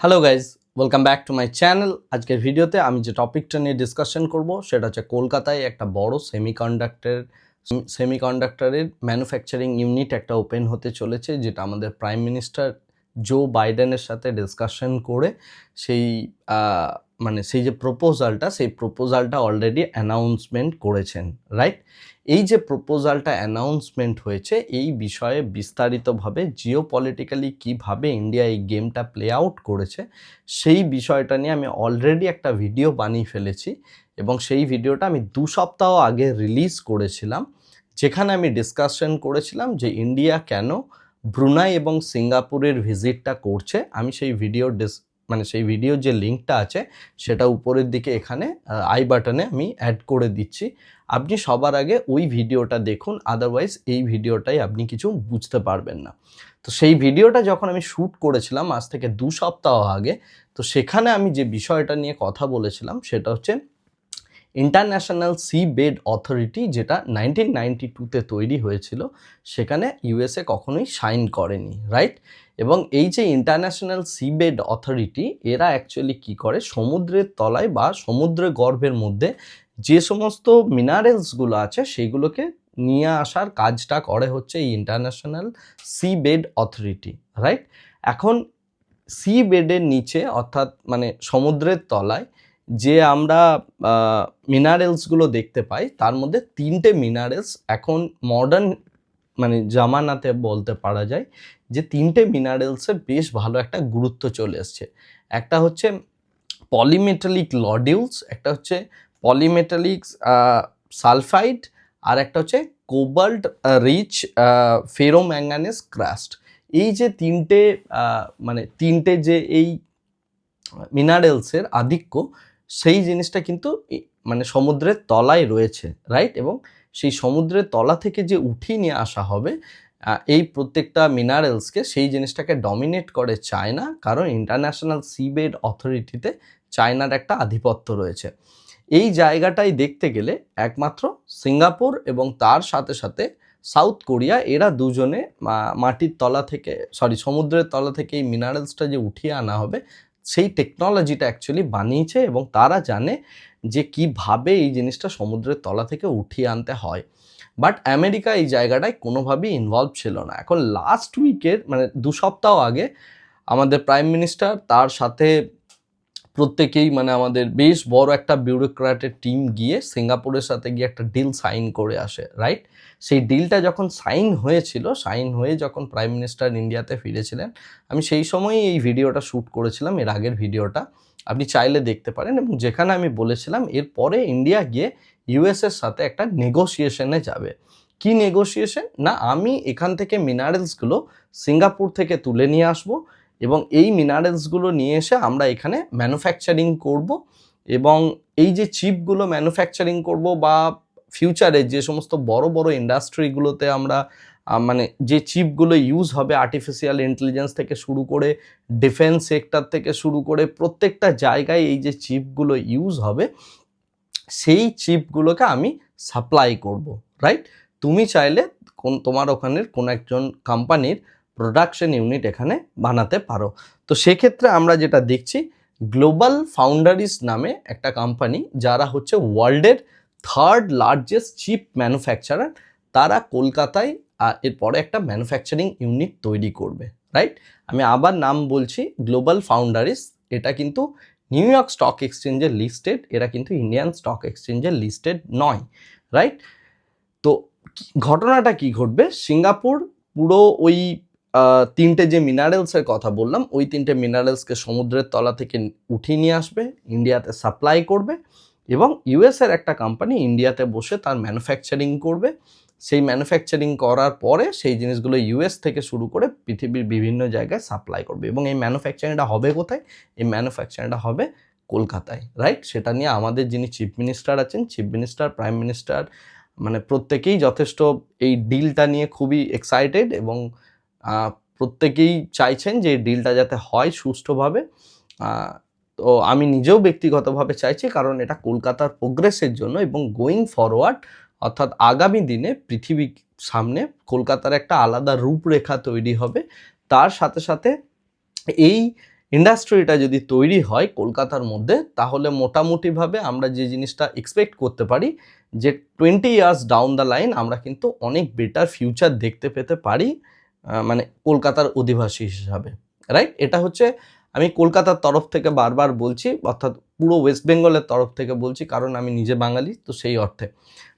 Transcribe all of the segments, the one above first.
Hello guys welcome back to my channel আজকের ভিডিওতে আমি যে টপিকটা নিয়ে ডিসকাশন করব, সেটা হচ্ছে কলকাতায় একটা বড় সেমিকন্ডাক্টর সেমিকন্ডাক্টরের ম্যানুফ্যাকচারিং ইউনিট একটা ওপেন হতে চলেছে, যেটা আমাদের প্রাইম মিনিস্টার জো বাইডেনের সাথে ডিসকাশন করে সেই মানে সেই যে প্রপোজালটা সেই প্রপোজালটা অলরেডি অ্যানাউন্সমেন্ট করেছেন রাইট এই যে প্রপোজালটা অ্যানাউন্সমেন্ট হয়েছে, এই বিষয়ে বিস্তারিতভাবে জিও পলিটিক্যালি কীভাবে ইন্ডিয়া এই গেমটা প্লে আউট করেছে, সেই বিষয়টা নিয়ে আমি অলরেডি একটা ভিডিও বানিয়ে ফেলেছি এবং সেই ভিডিওটা আমি দু সপ্তাহ আগে রিলিজ করেছিলাম, যেখানে আমি ডিসকাশন করেছিলাম যে ইন্ডিয়া কেন ব্রুনাই এবং সিঙ্গাপুরের ভিজিটটা করছে। আমি সেই ভিডিও ডিস মানে সেই ভিডিওর যে লিঙ্কটা আছে, সেটা উপরের দিকে এখানে আই বাটনে আমি অ্যাড করে দিচ্ছি। আপনি সবার আগে ওই ভিডিওটা দেখুন আদারওয়াইজ এই ভিডিওটাই আপনি কিছু বুঝতে পারবেন না। তো সেই ভিডিওটা যখন আমি শ্যুট করেছিলাম, আজ থেকে দু সপ্তাহ আগে, তো সেখানে আমি যে বিষয়টা নিয়ে কথা বলেছিলাম, সেটা হচ্ছে ইন্টারন্যাশনাল সি বেড অথরিটি যেটা নাইনটিন নাইনটি টুতে তৈরি হয়েছিল, সেখানে ইউএসএ কখনোই সাইন করেনি রাইট এবং এই যে ইন্টারন্যাশনাল সি বেড অথরিটি, এরা অ্যাকচুয়ালি কি করে? সমুদ্রের তলায় বা সমুদ্রের গর্ভের মধ্যে যে সমস্ত মিনারেলসগুলো আছে, সেগুলোকে নিয়ে আসার কাজটা করে হচ্ছে এই international sea bed authority right এখন সি বেডের নিচে অর্থাৎ মানে সমুদ্রের তলায় যে আমরা মিনারেলসগুলো দেখতে পাই, তার মধ্যে তিনটে মিনারেলস এখন মডার্ন মানে জামানাতে বলতে পারা যায়, যে তিনটে মিনারেলসের বেশ ভালো একটা গুরুত্ব চলে এসছে। একটা হচ্ছে পলিমেটালিক লডিউলস একটা হচ্ছে পলিমেটালিক সালফাইড আর একটা হচ্ছে কোবাল্ট রিচ ফেরোম্যাঙ্গানেস ক্রাস্ট এই যে তিনটে মানে তিনটে যে এই মিনারেলসের আধিক্য সেই জিনিসটা কিন্তু মানে সমুদ্রের তলায় রয়েছে রাইট এবং সেই সমুদ্রের তলা থেকে যে উঠিয়ে নিয়ে আসা হবে এই প্রত্যেকটা মিনারেলসকে সেই জিনিসটাকে ডমিনেট করে চায়না, কারণ ইন্টারন্যাশনাল সিবেড অথরিটিতে চায়নার একটা আধিপত্য রয়েছে। এই জায়গাটাই দেখতে গেলে একমাত্র সিঙ্গাপুর এবং তার সাথে সাথে সাউথ কোরিয়া, এরা দুজনে মাটির তলা থেকে সরি সমুদ্রের তলা থেকে এই মিনারেলসটা যে উঠিয়ে আনা হবে সেই টেকনোলজিটা অ্যাকচুয়ালি বানিয়েছে এবং তারা জানে যে কীভাবে এই জিনিসটা সমুদ্রের তলা থেকে উঠিয়ে আনতে হয়। বাট আমেরিকা এই জায়গাটায় কোনোভাবেই ইনভলভ ছিল না। এখন লাস্ট উইকের মানে দু সপ্তাহ আগে আমাদের প্রাইম মিনিস্টার তার সাথে প্রত্যেকেই মানে আমাদের বেশ বড় একটা বিউরোক্র্যাটের টিম গিয়ে সিঙ্গাপুরের সাথে গিয়ে একটা ডিল সাইন করে আসে রাইট সেই ডিলটা যখন সাইন হয়েছিল সাইন হয়ে যখন প্রাইম মিনিস্টার ইন্ডিয়াতে ফিরেছিলেন, আমি সেই সময়ই এই ভিডিওটা শ্যুট করেছিলাম, এর আগের ভিডিওটা। আপনি চাইলে দেখতে পারেন এবং যেখানে আমি বলেছিলাম এরপরে ইন্ডিয়া গিয়ে ইউএসের সাথে একটা নেগোসিয়েশনে যাবে। কি নেগোসিয়েশন না, আমি এখান থেকে মিনারেলসগুলো সিঙ্গাপুর থেকে তুলে নিয়ে আসব এবং এই মিনারেলসগুলো নিয়ে এসে আমরা এখানে ম্যানুফ্যাকচারিং করব এবং এই যে চিপগুলো ম্যানুফ্যাকচারিং করব বা ফিউচারে যে সমস্ত বড় বড় ইন্ডাস্ট্রিগুলোতে আমরা মানে যে চিপগুলো ইউজ হবে আর্টিফিশিয়াল ইন্টেলিজেন্স থেকে শুরু করে ডিফেন্স সেক্টর থেকে শুরু করে প্রত্যেকটা জায়গায় এই যে চিপগুলো ইউজ হবে, সেই চিপগুলোকে আমি সাপ্লাই করব রাইট তুমি চাইলে কোন, তোমার ওখানের কোন একজন কোম্পানির প্রোডাকশন ইউনিট এখানে বানাতে পারো। তো সেক্ষেত্রে আমরা যেটা দেখছি গ্লোবাল ফাউন্ডারিস নামে একটা কোম্পানি যারা হচ্ছে ওয়ার্ল্ডের থার্ড লার্জেস্ট চিপ ম্যানুফ্যাকচারার তারা কলকাতায় এরপরে একটা ম্যানুফ্যাকচারিং ইউনিট তৈরি করবে রাইট আমি আবার নাম বলছি গ্লোবাল ফাউন্ডারিস এটা কিন্তু নিউ ইয়র্ক স্টক এক্সচেঞ্জের লিস্টেড এরা কিন্তু ইন্ডিয়ান স্টক এক্সচেঞ্জের লিস্টেড নয় রাইট তো ঘটনাটা কি ঘটবে? সিঙ্গাপুর পুরো ওই তিনটে যে মিনারেলসের কথা বললাম, ওই তিনটে মিনারেলসকে সমুদ্রের তলা থেকে উঠিয়ে নিয়ে আসবে ইন্ডিয়াতে সাপ্লাই করবে এবং ইউএসের একটা কোম্পানি ইন্ডিয়াতে বসে তার ম্যানুফ্যাকচারিং করবে। সেই ম্যানুফ্যাকচারিং করার পরে সেই জিনিসগুলো ইউএস থেকে শুরু করে পৃথিবীর বিভিন্ন জায়গায় সাপ্লাই করবে এবং এই ম্যানুফ্যাকচারিংটা হবে কোথায়? এই ম্যানুফ্যাকচারিংটা হবে কলকাতায় রাইট সেটা নিয়ে আমাদের যিনি চিফ মিনিস্টার আছেন চিফ মিনিস্টার প্রাইম মিনিস্টার মানে প্রত্যেকেই যথেষ্ট এই ডিলটা নিয়ে খুবই এক্সাইটেড এবং প্রত্যেকেই চাইছেন যে ডিলটা যাতে হয় সুষ্ঠুভাবে। তো আমি নিজেও ব্যক্তিগতভাবে চাইছি, কারণ এটা কলকাতার প্রোগ্রেসের জন্য এবং গোয়িং ফরওয়ার্ড অর্থাৎ আগামী দিনে পৃথিবীর সামনে কলকাতার একটা আলাদা রূপরেখা তৈরি হবে। তার সাথে সাথে এই ইন্ডাস্ট্রিটা যদি তৈরি হয় কলকাতার মধ্যে, তাহলে মোটামুটিভাবে আমরা যে জিনিসটা এক্সপেক্ট করতে পারি, যে twenty years down the line আমরা কিন্তু অনেক বেটার ফিউচার দেখতে পেতে পারি। মানে কলকাতার অধিবাসী হিসাবে রাইট এটা হচ্ছে আমি কলকাতার তরফ থেকে বারবার বলছি, অর্থাৎ পুরো ওয়েস্ট বেঙ্গলের তরফ থেকে বলছি, কারণ আমি নিজে বাঙালি, তো সেই অর্থে।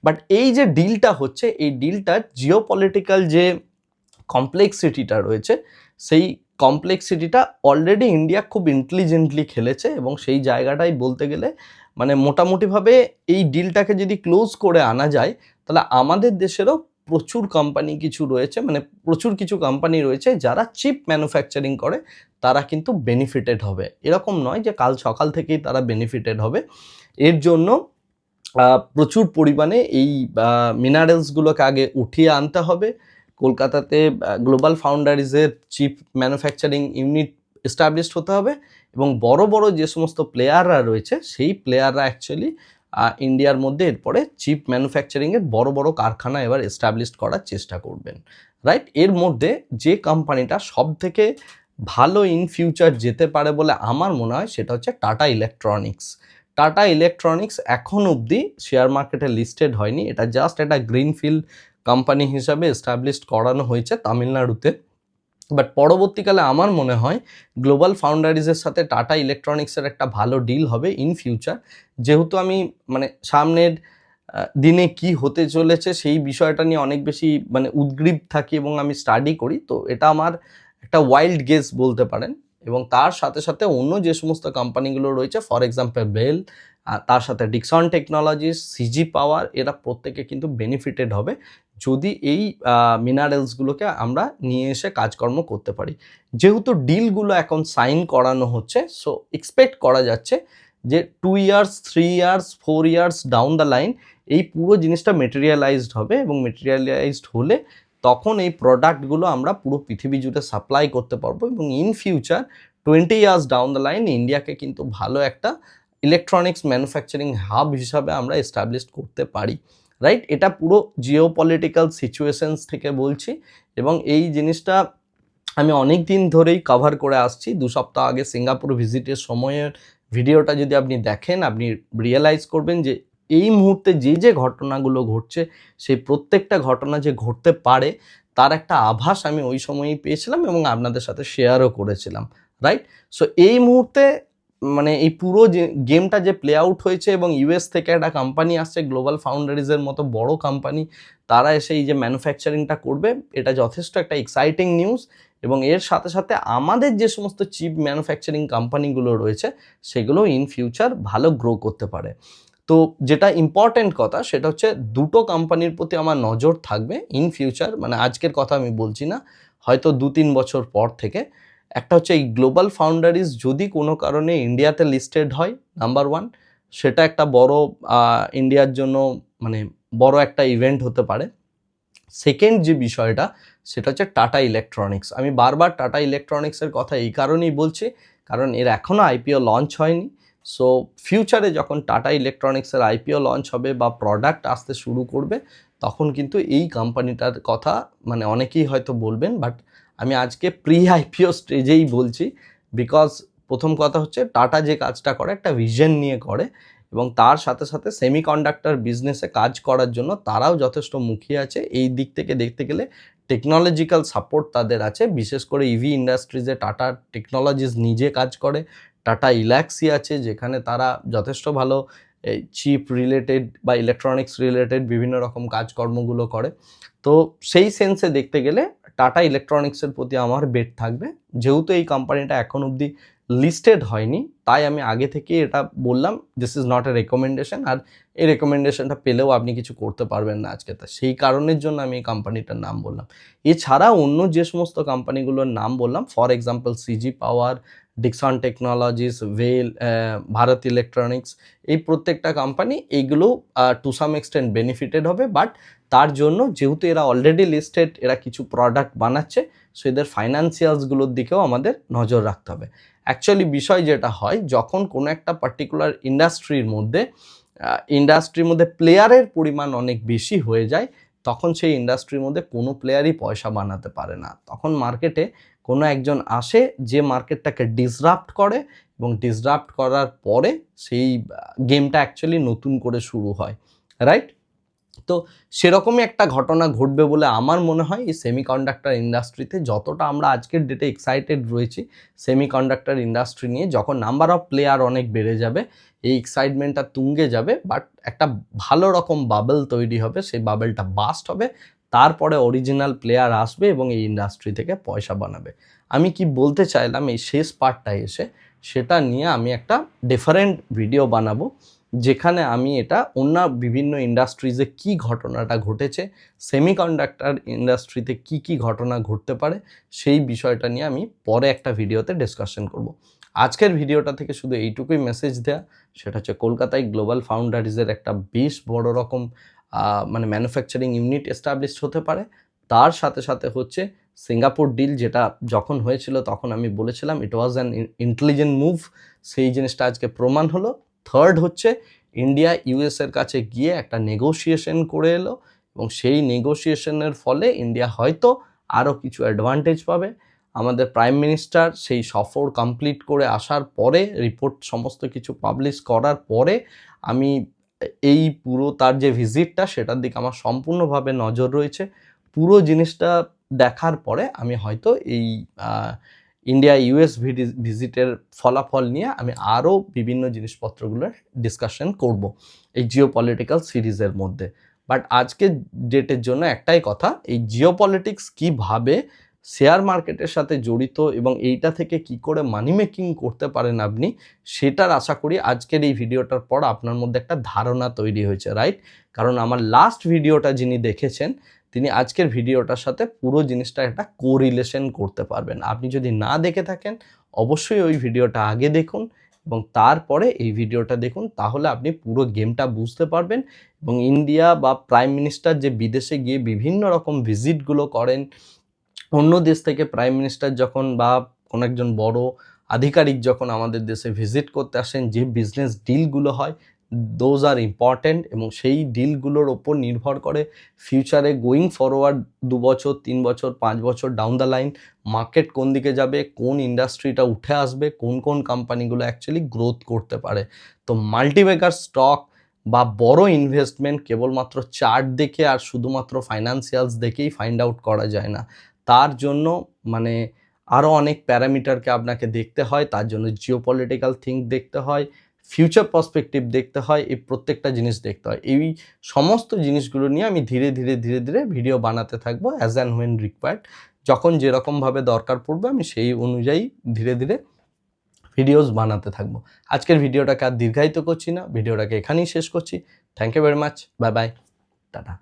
বাট এই যে ডিলটা হচ্ছে, এই ডিলটার জিও পলিটিক্যাল যে কমপ্লেক্সিটিটা রয়েছে, সেই কমপ্লেক্সিটিটা অলরেডি ইন্ডিয়া খুব ইন্টেলিজেন্টলি খেলেছে এবং সেই জায়গাটাই বলতে গেলে মানে মোটামুটিভাবে এই ডিলটাকে যদি ক্লোজ করে আনা যায়, তাহলে আমাদের দেশেরও প্রচুর কোম্পানি কিছু রয়েছে মানে প্রচুর কিছু কোম্পানি রয়েছে যারা চিপ ম্যানুফ্যাকচারিং করে, তারা কিন্তু বেনিফিটেড হবে। এরকম নয় যে কাল সকাল থেকেই তারা বেনিফিটেড হবে। এর জন্য প্রচুর পরিমাণে এই মিনারেলসগুলোকে আগে উঠিয়ে আনতে হবে। কলকাতাতে গ্লোবাল ফাউন্ডারিজের চিপ ম্যানুফ্যাকচারিং ইউনিট এস্টাবলিশড হতে হবে এবং বড় বড় যে সমস্ত প্লেয়াররা রয়েছে, সেই প্লেয়াররা অ্যাকচুয়ালি ইন্ডিয়ার মধ্যে এরপরে চিপ ম্যানুফ্যাকচারিংয়ের বড় বড় কারখানা এবার এস্টাবলিশ করার চেষ্টা করবেন। রাইট এর মধ্যে যে কোম্পানিটা সব থেকে ভালো ইন ফিউচার যেতে পারে বলে আমার মনে হয় সেটা হচ্ছে টাটা ইলেকট্রনিক্স টাটা ইলেকট্রনিক্স এখন অবধি শেয়ার মার্কেটে লিস্টেড হয়নি। এটা জাস্ট একটা গ্রিনফিল্ড কোম্পানি হিসাবে এস্টাবলিশড করানো হয়েছে তামিলনাড়ুতে। বাট পরবর্তীকালে আমার মনে হয় গ্লোবাল ফাউন্ডারিজের সাথে টাটা ইলেকট্রনিক্সের একটা ভালো ডিল হবে ইন ফিউচার যেহেতু আমি মানে সামনের দিনে কি হতে চলেছে সেই বিষয়টা নিয়ে অনেক বেশি মানে উদ্গ্রীব থাকি এবং আমি স্টাডি করি, তো এটা আমার একটা ওয়াইল্ড গেস বলতে পারেন। এবং তার সাথে সাথে অন্য যে সমস্ত কোম্পানিগুলো রয়েছে ফর এক্সাম্পল বেল তার সাথে ডিক্সন টেকনোলজিস সিজি পাওয়ার এরা প্রত্যেকে কিন্তু বেনিফিটেড হবে যদি এই মিনারেলসগুলোকে আমরা নিয়ে এসে কাজকর্ম করতে পারি। যেহেতু ডিলগুলো এখন সাইন করানো হচ্ছে সো এক্সপেক্ট করা যাচ্ছে যে two years three years four years down the line এই পুরো জিনিসটা মেটেরিয়ালাইজড হবে এবং মেটেরিয়ালাইজড হলে তখন এই প্রোডাক্টগুলো আমরা পুরো পৃথিবী জুড়ে সাপ্লাই করতে পারব এবং in future twenty years down the line ইন্ডিয়াকে কিন্তু ভালো একটা ইলেকট্রনিক্স ম্যানুফ্যাকচারিং হাব হিসাবে আমরা এস্টাবলিশ করতে পারি রাইট এটা পুরো জিও পলিটিক্যাল সিচুয়েশনস থেকে বলছি এবং এই জিনিসটা আমি অনেক দিন ধরেই কভার করে আসছি। দু সপ্তাহ আগে সিঙ্গাপুর ভিজিটের সময়ের ভিডিওটা যদি আপনি দেখেন, আপনি রিয়েলাইজ করবেন যে এই মুহূর্তে যে যে ঘটনাগুলো ঘটছে, সেই প্রত্যেকটা ঘটনা যে ঘটতে পারে, তার একটা আভাস আমি ওই সময়ই পেয়েছিলাম এবং আপনাদের সাথে শেয়ারও করেছিলাম রাইট সো এই মুহূর্তে মানে এই পুরো যে গেমটা যে প্লে আউট হয়েছে এবং ইউএস থেকে একটা কোম্পানি আসছে গ্লোবাল ফাউন্ডারিজের মতো বড় কোম্পানি তারা এসে এই যে ম্যানুফ্যাকচারিংটা করবে, এটা যথেষ্ট একটা এক্সাইটিং নিউজ এবং এর সাথে সাথে আমাদের যে সমস্ত চিপ ম্যানুফ্যাকচারিং কোম্পানিগুলো রয়েছে সেগুলো ইন ফিউচার ভালো গ্রো করতে পারে। তো যেটা ইম্পর্ট্যান্ট কথা, সেটা হচ্ছে দুটো কোম্পানির প্রতি আমার নজর থাকবে ইন ফিউচার মানে আজকের কথা আমি বলছি না, হয়তো দু তিন বছর পর থেকে। একটা হচ্ছে এই গ্লোবাল ফাউন্ডারিজ যদি কোনো কারণে ইন্ডিয়াতে লিস্টেড হয় নাম্বার ওয়ান সেটা একটা বড় ইন্ডিয়ার জন্য মানে বড় একটা ইভেন্ট হতে পারে। সেকেন্ড যে বিষয়টা, সেটা হচ্ছে টাটা ইলেকট্রনিক্স আমি বারবার টাটা ইলেকট্রনিক্সের কথা এই কারণেই বলছি, কারণ এর এখনও আইপিও লঞ্চ হয়নি। সো ফিউচারে যখন টাটা ইলেকট্রনিক্সের আইপিও লঞ্চ হবে বা প্রোডাক্ট আসতে শুরু করবে, তখন কিন্তু এই কোম্পানিটার কথা মানে অনেকেই হয়তো বলবেন বাট আমি আজকে প্রি আইপিও স্টেজেই বলছি বিকজ প্রথম কথা হচ্ছে টাটা যে কাজটা করে, একটা ভিশন নিয়ে করে এবং তার সাথে সাথে সেমি সেমিকন্ডাক্টর বিজনেসে কাজ করার জন্য তারাও যথেষ্ট মুখিয়ে আছে। এই দিক থেকে দেখতে গেলে টেকনোলজিক্যাল সাপোর্ট তাদের আছে। বিশেষ করে ইভি ইন্ডাস্ট্রিজে টাটা টেকনোলজিস নিজে কাজ করে টাটা ইল্যাক্সি আছে যেখানে তারা যথেষ্ট ভালো, এই চিপ রিলেটেড বা ইলেকট্রনিক্স রিলেটেড বিভিন্ন রকম কাজকর্মগুলো করে। তো সেই সেন্সে দেখতে গেলে টাটা ইলেকট্রনিক্সের প্রতি আমার বেট থাকবে। যেহেতু এই কোম্পানিটা এখন অবধি লিস্টেড হয়নি, তাই আমি আগে থেকে এটা বললাম this is not a recommendation আর এই রেকমেন্ডেশনটা পেলেও আপনি কিছু করতে পারবেন না আজকে। তা সেই কারণের জন্য আমি এই কোম্পানিটার নাম বললাম। এছাড়া অন্য যে সমস্ত কোম্পানিগুলোর নাম বললাম for example CG power Dixon technologies well Bharat electronics এই প্রত্যেকটা কোম্পানি এইগুলো টু সাম এক্সটেন্ট বেনিফিটেড হবে বাট তার জন্য যেহেতু এরা অলরেডি লিস্টেড এরা কিছু প্রোডাক্ট বানাচ্ছে সো এদের ফাইন্যান্সিয়ালসগুলোর দিকেও আমাদের নজর রাখতে হবে। অ্যাকচুয়ালি বিষয় যেটা হয়, যখন কোনো একটা পার্টিকুলার ইন্ডাস্ট্রির মধ্যে ইন্ডাস্ট্রির মধ্যে প্লেয়ারের পরিমাণ অনেক বেশি হয়ে যায়, তখন সেই ইন্ডাস্ট্রির মধ্যে কোনো প্লেয়ারই পয়সা বানাতে পারে না। তখন মার্কেটে কোনো একজন আসে যে মার্কেটটাকে ডিসরাপ্ট করে এবং ডিসরাপ্ট করার পরে সেই গেমটা অ্যাকচুয়ালি নতুন করে শুরু হয় রাইট তো সেরকমই একটা ঘটনা ঘটবে বলে আমার মনে হয় এই সেমিকন্ডাক্টর ইন্ডাস্ট্রিতে যতটা আমরা আজকের ডেটে এক্সাইটেড রয়েছি সেমিকন্ডাক্টর ইন্ডাস্ট্রি নিয়ে যখন নাম্বার অফ প্লেয়ার অনেক বেড়ে যাবে, এই এক্সাইটমেন্টটা তুঙ্গে যাবে বাট একটা ভালো রকম বাবেল তৈরি হবে, সেই বাবেলটা বাস্ট হবে তারপরে অরিজিনাল প্লেয়ার আসবে এবং এই ইন্ডাস্ট্রি থেকে পয়সা বানাবে। আমি কি বলতে চাইলাম, এই শেষ পার্টটায় এসে সেটা নিয়ে আমি একটা ডিফারেন্ট ভিডিও বানাবো, যেখানে আমি এটা অন্য বিভিন্ন ইন্ডাস্ট্রিজে কি ঘটনাটা ঘটেছে সেমিকন্ডাক্টর ইন্ডাস্ট্রিতে কি কি ঘটনা ঘটতে পারে, সেই বিষয়টা নিয়ে আমি পরে একটা ভিডিওতে ডিসকাশন করব। আজকের ভিডিওটা থেকে শুধু এইটুকুই মেসেজ দেয়া, সেটা হচ্ছে কলকাতায় গ্লোবাল ফাউন্ডারিজের একটা বেশ বড় রকম মানে ম্যানুফ্যাকচারিং ইউনিট এস্টাবলিশড হতে পারে। তার সাথে সাথে হচ্ছে সিঙ্গাপুর ডিল যেটা যখন হয়েছিল তখন আমি বলেছিলাম it was an intelligent move সেই জিনিসটা আজকে প্রমাণ হলো। থার্ড হচ্ছে ইন্ডিয়া ইউএসের কাছে গিয়ে একটা নেগোসিয়েশন করে এলো এবং সেই নেগোসিয়েশনের ফলে ইন্ডিয়া হয়তো আরও কিছু অ্যাডভান্টেজ পাবে। আমাদের প্রাইম মিনিস্টার সেই সফর কমপ্লিট করে আসার পরে রিপোর্ট সমস্ত কিছু পাবলিশ করার পরে আমি এই পুরো তার যে ভিজিটটা সেটার দিকে আমার সম্পূর্ণভাবে নজর রয়েছে। পুরো জিনিসটা দেখার পরে আমি হয়তো এই ইন্ডিয়া ইউএস ভিজিটের ফলাফল নিয়ে আমি আরও বিভিন্ন জিনিসপত্রগুলোর ডিসকাশন করব এই জিও পলিটিক্যাল সিরিজের মধ্যে। বাট আজকে ডেটের জন্য একটাই কথা, এই জিও পলিটিক্স কীভাবে শেয়ার মার্কেটের সাথে জড়িত এবং এইটা থেকে কি করে মানি মেকিং করতে পারেন আপনি, সেটার আশা করি আজকের এই ভিডিওটার পর আপনার মধ্যে একটা ধারণা তৈরি হয়েছে রাইট কারণ আমার লাস্ট ভিডিওটা যিনি দেখেছেন, তিনি আজকের ভিডিওটার সাথে পুরো জিনিসটা একটা কোরিলেশন করতে পারবেন। আপনি যদি না দেখে থাকেন, অবশ্যই ওই ভিডিওটা আগে দেখুন এবং তারপরে এই ভিডিওটা দেখুন, তাহলে আপনি পুরো গেমটা বুঝতে পারবেন এবং ইন্ডিয়া বা প্রাইম মিনিস্টার যে বিদেশে গিয়ে বিভিন্ন রকম ভিজিটগুলো করেন অন্য দেশ থেকে প্রাইম মিনিস্টার যখন বা কোনো একজন বড় আধিকারিক যখন আমাদের দেশে ভিজিট করতে আসেন, যে বিজনেস ডিলগুলো হয় দোজ আর ইম্পর্ট্যান্ট এবং সেই ডিলগুলোর ওপর নির্ভর করে ফিউচারে গোয়িং ফরওয়ার্ড দু বছর, তিন বছর, পাঁচ বছর ডাউন দ্য লাইন মার্কেট কোন দিকে যাবে, কোন ইন্ডাস্ট্রিটা উঠে আসবে, কোন কোন কোম্পানিগুলো অ্যাকচুয়ালি গ্রোথ করতে পারে। তো মাল্টিবেকার স্টক বা বড় ইনভেস্টমেন্ট কেবলমাত্র চার্ট দেখে আর শুধুমাত্র ফাইন্যান্সিয়ালস দেখেই ফাইন্ড আউট করা যায় না। তার জন্য মানে আরও অনেক প্যারামিটারকে আপনাকে দেখতে হয়, তার জন্য জিও পলিটিক্যাল থিঙ্ক দেখতে হয় ফিউচার পার্সপেক্টিভ দেখতে হয়, এই প্রত্যেকটা জিনিস দেখতে হয়। এই সমস্ত জিনিসগুলো নিয়ে আমি ধীরে ধীরে ধীরে ধীরে ভিডিও বানাতে থাকব অ্যাজ অ্যান্ড হোয়েন রিকোয়ার্ড যখন যেরকমভাবে দরকার পড়বে, আমি সেই অনুযায়ী ধীরে ধীরে ভিডিওস বানাতে থাকব। আজকের ভিডিওটাকে আর দীর্ঘায়িত করছি না ভিডিওটাকে এখানেই শেষ করছি। Thank you very much bye bye tata.